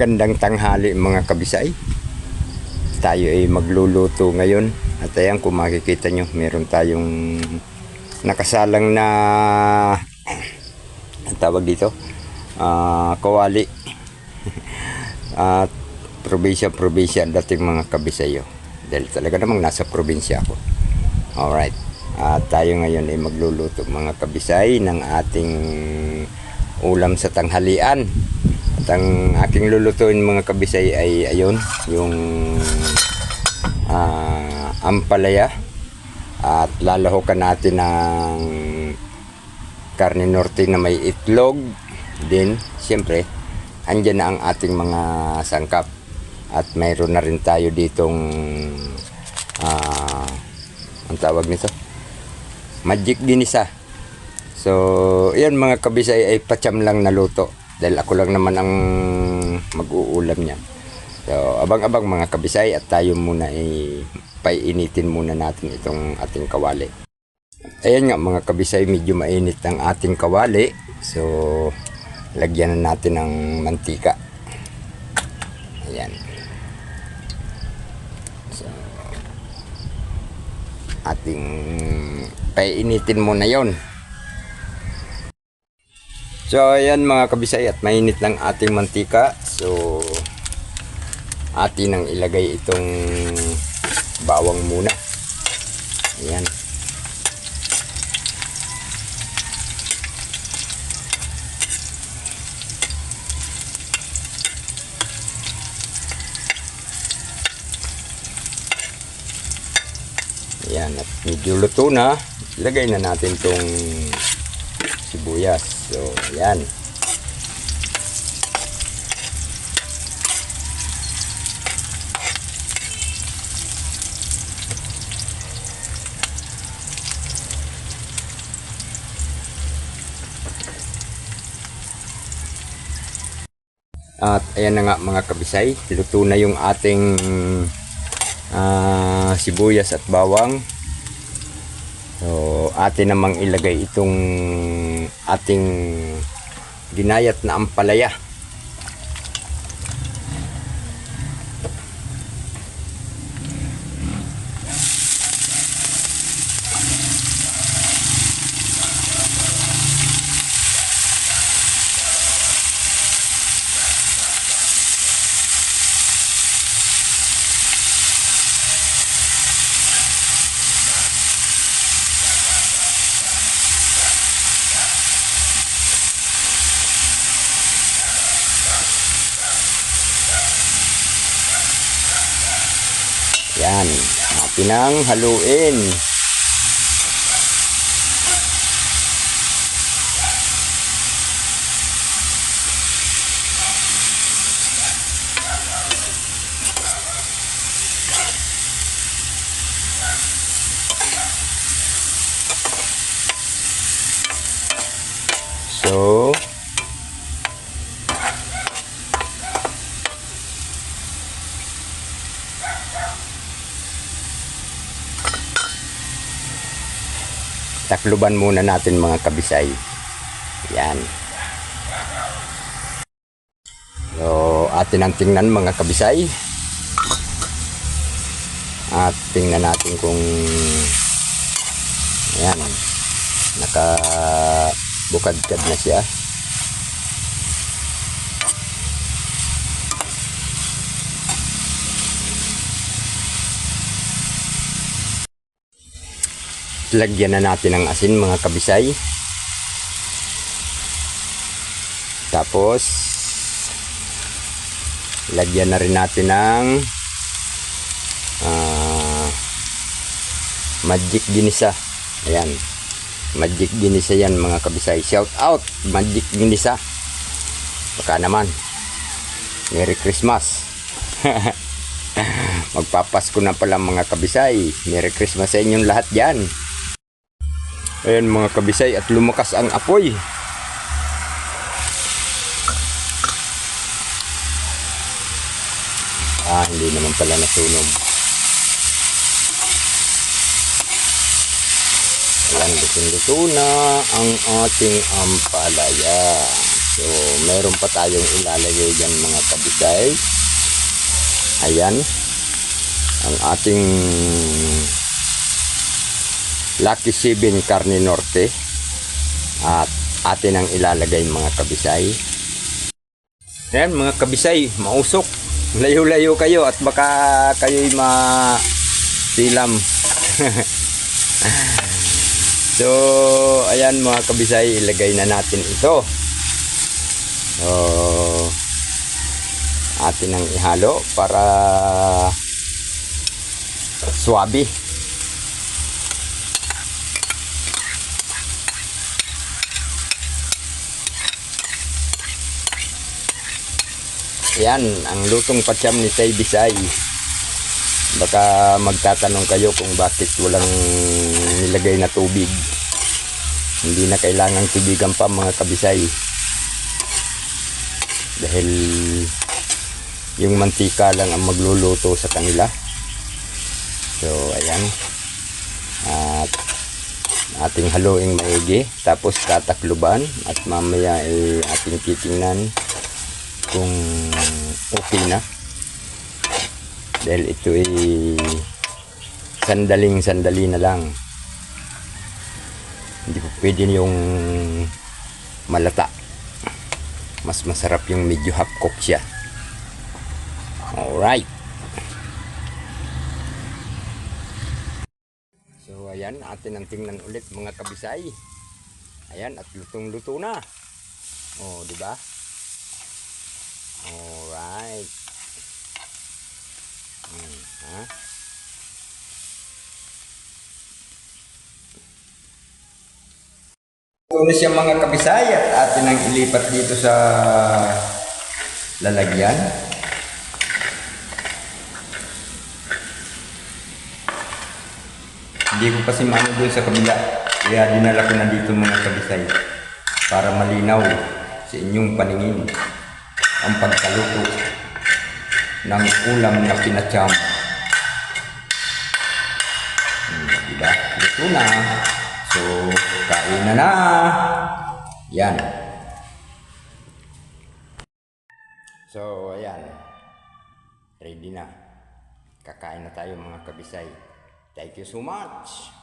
Magandang tanghali mga kabisay. Tayo ay magluluto ngayon. At ayan kung makikita nyo, meron tayong nakasalang na tawag dito, ah, kawali. At probinsya-probinsya ang dating mga kabisayo. Dahil talaga namang nasa probinsya ako. Alright. At tayo ngayon ay magluluto mga kabisay ng ating ulam sa tanghalian. At ang aking lulutuin mga kabisay ay ayun, yung ah, ampalaya. At lalahukan natin ng karne norte na may itlog. Din, siyempre, andyan na ang ating mga sangkap. At mayroon na rin tayo ditong ah, ang tawag nito magic ginisa so yan mga kabisay ay patsam lang na luto dahil ako lang naman ang mag-uulam niya so abang-abang mga kabisay at tayo muna ay painitin muna natin itong ating kawali. Ayan nga mga kabisay medyo mainit ang ating kawali. So lagyan na natin ng mantika. Ayan. Ating painitin muna yon. So ayan mga kabisay at mainit lang ating mantika. So atin ang ilagay itong bawang muna. Ayan. Ayan, at medyo luto na. Ilagay na natin tong sibuyas. So, ayan. At ayan na nga mga kabisay, luto na yung ating ah, sibuyas at bawang. So, atin namang ilagay itong ating ginayat na ampalaya. Yan, atin ang haluin. So, takluban muna natin mga kabisay. Yan. So, atin ang tingnan mga kabisay. At tingnan natin kung yan naka bukadkad na siya. Lagyan na natin ng asin mga kabisay. Tapos lagyan na rin natin ng ah, magic ginisa. Ayan. Magic ginisa yan mga kabisay. Shout out magic ginisa. Baka naman. Merry Christmas. Magpapasko na pala mga kabisay. Merry Christmas sa inyong lahat dyan Ayan mga kabisay at lumakas ang apoy. Ah, hindi naman pala nasunog. Ayan, luto-luto na ang ating ampalaya. So, meron pa tayong ilalagay dyan mga kabisay. Ayan. Ang ating Lucky 7 Carne Norte. At atin ang ilalagay mga kabisay. Ayan mga kabisay, mausok. Layo-layo kayo at baka kayo'y ma silam. so, ayan mga kabisay, ilagay na natin ito. So, atin ang ihalo para swabe. Yan, ang lutong patyam ni Tay Bisay. Baka magtatanong kayo kung bakit walang nilagay na tubig. Hindi na kailangang tubigan pa mga kabisay. Dahil yung mantika lang ang magluluto sa kanila. So, ayan. At ating haluing maigi. Tapos tatakluban. At mamaya ay ating titingnan kung okay na. Dahil ito ay sandaling sandali na lang. Hindi po pwede yung malata. Mas masarap yung medyo half cook siya. Alright. So ayan atin ang tingnan ulit mga kabisay. Ayan at lutong luto na. Oh di ba Alright. Hmm, ha? Na siya mga kabisay at atin ang ilipat dito sa lalagyan. Hindi ko kasi maano doon sa kabila. Kaya dinala ko na dito mga kabisay para malinaw sa inyong paningin ang pagkaluto ng ulam na pinatsam. Hmm, diba? Luto na. So, kain na na. Yan. So, ayan. Ready na. Kakain na tayo mga kabisay. Thank you so much.